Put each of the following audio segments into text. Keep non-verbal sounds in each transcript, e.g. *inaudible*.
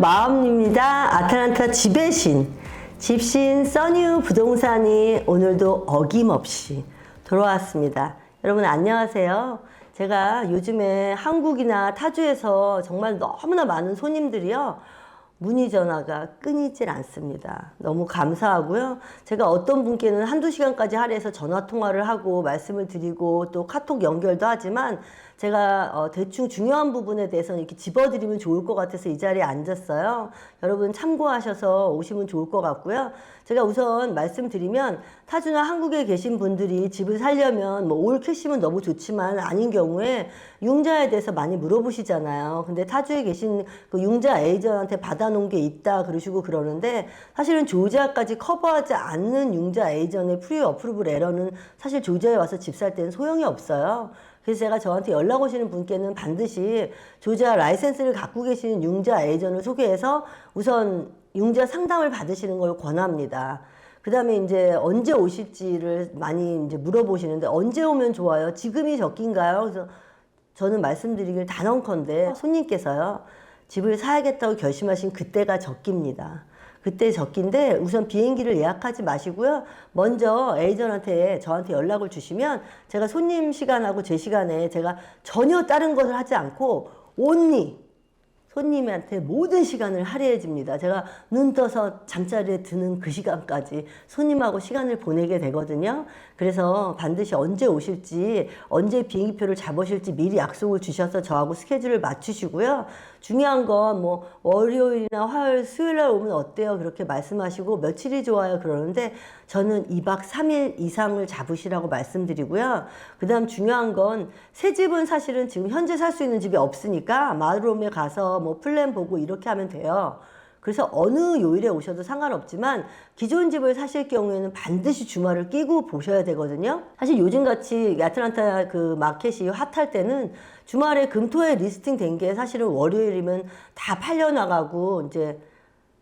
마음입니다. 아틀란타 집의 신, 집신 써뉴 부동산이 오늘도 어김없이 돌아왔습니다. 여러분 안녕하세요. 제가 요즘에 한국이나 타주에서 정말 너무나 많은 손님들이요. 문의 전화가 끊이질 않습니다. 너무 감사하고요. 제가 어떤 분께는 한두 시간까지 할애해서 전화 통화를 하고 말씀을 드리고 또 카톡 연결도 하지만 제가 어, 대충 중요한 부분에 대해서는 이렇게 집어드리면 좋을 것 같아서 이 자리에 앉았어요. 여러분 참고하셔서 오시면 좋을 것 같고요. 제가 우선 말씀드리면 타주나 한국에 계신 분들이 집을 살려면 뭐올 캐시면 너무 좋지만 아닌 경우에 융자에 대해서 많이 물어보시잖아요. 근데 타주에 계신 그 융자 에이전한테 받아놓은 게 있다 그러시고 그러는데 사실은 조지아까지 커버하지 않는 융자 에이전의 프리 어프루블 에러는 사실 조지아에 와서 집 살 때는 소용이 없어요. 그래서 제가 저한테 연락 오시는 분께는 반드시 조지아 라이센스를 갖고 계시는 융자 에이전을 소개해서 우선 융자 상담을 받으시는 걸 권합니다. 그 다음에 이제 언제 오실지를 많이 이제 물어보시는데 언제 오면 좋아요? 지금이 적긴가요? 그래서 저는 말씀드리길 단언컨대 손님께서요. 집을 사야겠다고 결심하신 그때가 적깁니다. 그때 적긴데 우선 비행기를 예약하지 마시고요. 먼저 에이전한테 저한테 연락을 주시면 제가 손님 시간하고 제 시간에 제가 전혀 다른 것을 하지 않고 온리 손님한테 모든 시간을 할애해 줍니다. 제가 눈 떠서 잠자리에 드는 그 시간까지 손님하고 시간을 보내게 되거든요. 그래서 반드시 언제 오실지, 언제 비행기표를 잡으실지 미리 약속을 주셔서 저하고 스케줄을 맞추시고요. 중요한 건 뭐 월요일이나 화요일, 수요일 날 오면 어때요? 그렇게 말씀하시고 며칠이 좋아요? 그러는데 저는 2박 3일 이상을 잡으시라고 말씀드리고요. 그 다음 중요한 건 새 집은 사실은 지금 현재 살 수 있는 집이 없으니까 마을홈에 가서 뭐 플랜 보고 이렇게 하면 돼요. 그래서 어느 요일에 오셔도 상관없지만 기존 집을 사실 경우에는 반드시 주말을 끼고 보셔야 되거든요. 사실 요즘같이 야틀란타 그 마켓이 핫할 때는 주말에 금토에 리스팅 된 게 사실은 월요일이면 다 팔려나가고 이제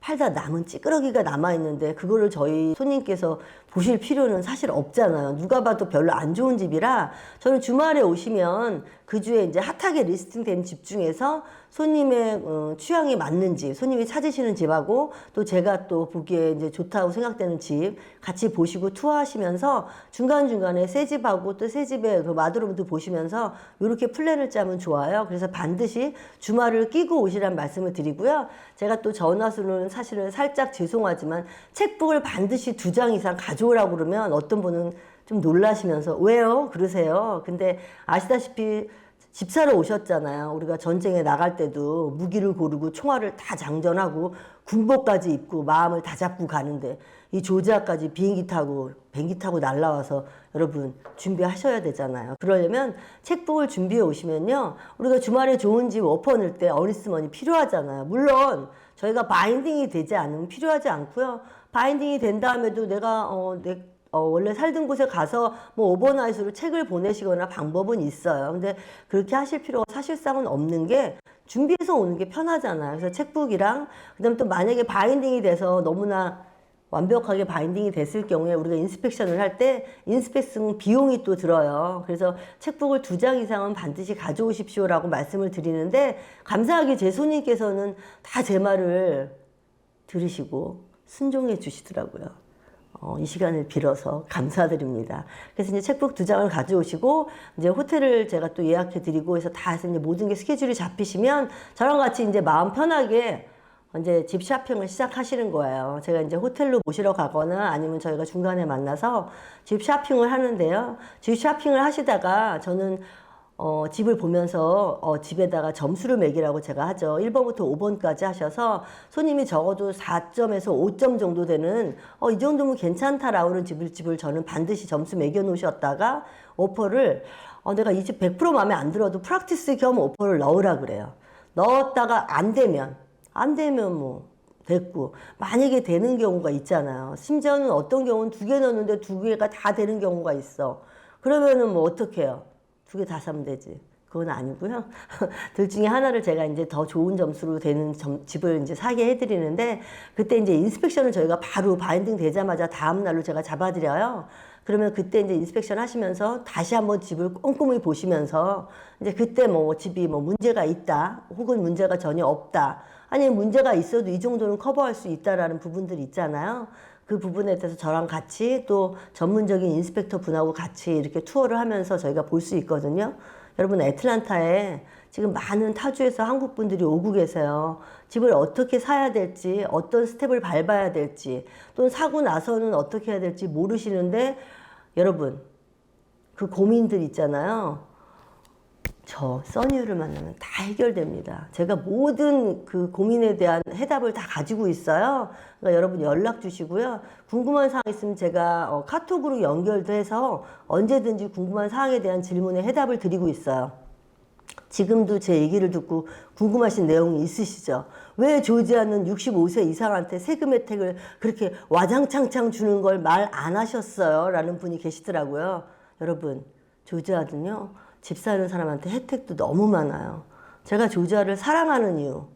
팔다 남은 찌끄러기가 남아있는데 그거를 저희 손님께서 보실 필요는 사실 없잖아요. 누가 봐도 별로 안 좋은 집이라 저는 주말에 오시면 그 주에 이제 핫하게 리스팅된 집 중에서 손님의 어, 취향이 맞는 집, 손님이 찾으시는 집하고 또 제가 또 보기에 이제 좋다고 생각되는 집 같이 보시고 투어하시면서 중간중간에 새 집하고 또 새 집의 그 마드룸도 보시면서 이렇게 플랜을 짜면 좋아요. 그래서 반드시 주말을 끼고 오시란 말씀을 드리고요. 제가 또 전화수는 사실은 살짝 죄송하지만 책북을 반드시 두 장 이상 가 져오라고 그러면 어떤 분은 좀 놀라시면서 왜요? 그러세요. 근데 아시다시피 집 사러 오셨잖아요. 우리가 전쟁에 나갈 때도 무기를 고르고 총알을 다 장전하고 군복까지 입고 마음을 다 잡고 가는데 이 조지아까지 비행기 타고 비행기 타고 날라와서 여러분 준비하셔야 되잖아요. 그러려면 책북을 준비해 오시면요. 우리가 주말에 좋은 집 넣을 때 어리스머니 필요하잖아요. 물론 저희가 바인딩이 되지 않으면 필요하지 않고요. 바인딩이 된 다음에도 내가 어, 내 어, 원래 살던 곳에 가서 뭐 오버나이트로 책을 보내시거나 방법은 있어요. 근데 그렇게 하실 필요가 사실상은 없는 게 준비해서 오는 게 편하잖아요. 그래서 책북이랑 그다음 또 만약에 바인딩이 돼서 너무나 완벽하게 바인딩이 됐을 경우에 우리가 인스펙션을 할 때 인스펙션 비용이 또 들어요. 그래서 책북을 두 장 이상은 반드시 가져오십시오라고 말씀을 드리는데 감사하게 제 손님께서는 다 제 말을 들으시고 순종해 주시더라고요. 어, 이 시간을 빌어서 감사드립니다. 그래서 이제 책북 두 장을 가져오시고 이제 호텔을 제가 또 예약해 드리고 해서 다 해서 이제 모든 게 스케줄이 잡히시면 저랑 같이 이제 마음 편하게 이제 집 쇼핑을 시작하시는 거예요. 제가 이제 호텔로 모시러 가거나 아니면 저희가 중간에 만나서 집 쇼핑을 하는데요. 집 쇼핑을 하시다가 저는 어, 집을 보면서 어, 집에다가 점수를 매기라고 제가 하죠. 1번부터 5번까지 하셔서 손님이 적어도 4점에서 5점 정도 되는 어, 이 정도면 괜찮다라고 하는 집을, 집을 저는 반드시 점수 매겨 놓으셨다가 오퍼를 어, 내가 이 집 100% 마음에 안 들어도 프락티스 겸 오퍼를 넣으라 그래요. 넣었다가 안 되면 안 되면 뭐 됐고 만약에 되는 경우가 있잖아요. 심지어는 어떤 경우는 두 개 넣었는데 두 개가 다 되는 경우가 있어. 그러면은 뭐 어떻게 해요? 두 개 다 사면 되지. 그건 아니고요. *laughs* 둘 중에 하나를 제가 이제 더 좋은 점수로 되는 점- 집을 이제 사게 해드리는데 그때 이제 인스펙션을 저희가 바로 바인딩 되자마자 다음 날로 제가 잡아드려요. 그러면 그때 이제 인스펙션 하시면서 다시 한번 집을 꼼꼼히 보시면서 이제 그때 뭐 집이 뭐 문제가 있다 혹은 문제가 전혀 없다 아니 문제가 있어도 이 정도는 커버할 수 있다라는 부분들이 있잖아요. 그 부분에 대해서 저랑 같이 또 전문적인 인스펙터 분하고 같이 이렇게 투어를 하면서 저희가 볼 수 있거든요. 여러분 애틀란타에 지금 많은 타주에서 한국 분들이 오고 계세요. 집을 어떻게 사야 될지, 어떤 스텝을 밟아야 될지, 또는 사고 나서는 어떻게 해야 될지 모르시는데 여러분 그 고민들 있잖아요. 저 써니유를 만나면 다 해결됩니다. 제가 모든 그 고민에 대한 해답을 다 가지고 있어요. 그러니까 여러분 연락 주시고요. 궁금한 사항 있으면 제가 어, 카톡으로 연결도 해서 언제든지 궁금한 사항에 대한 질문에 해답을 드리고 있어요. 지금도 제 얘기를 듣고 궁금하신 내용이 있으시죠? 왜 조지아는 65세 이상한테 세금 혜택을 그렇게 와장창창 주는 걸 말 안 하셨어요? 라는 분이 계시더라고요. 여러분, 조지아는요, 집 사는 사람한테 혜택도 너무 많아요. 제가 조지아를 사랑하는 이유,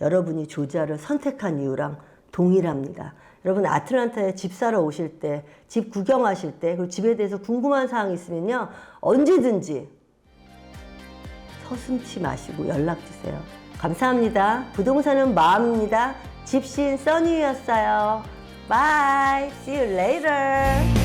여러분이 조지아를 선택한 이유랑 동일합니다. 여러분 아틀란타에 집 사러 오실 때, 집 구경하실 때, 그리고 집에 대해서 궁금한 사항이 있으면요, 언제든지 서슴치 마시고 연락 주세요. 감사합니다. 부동산은 마음입니다. 집신 써니였어요. Bye. See you later.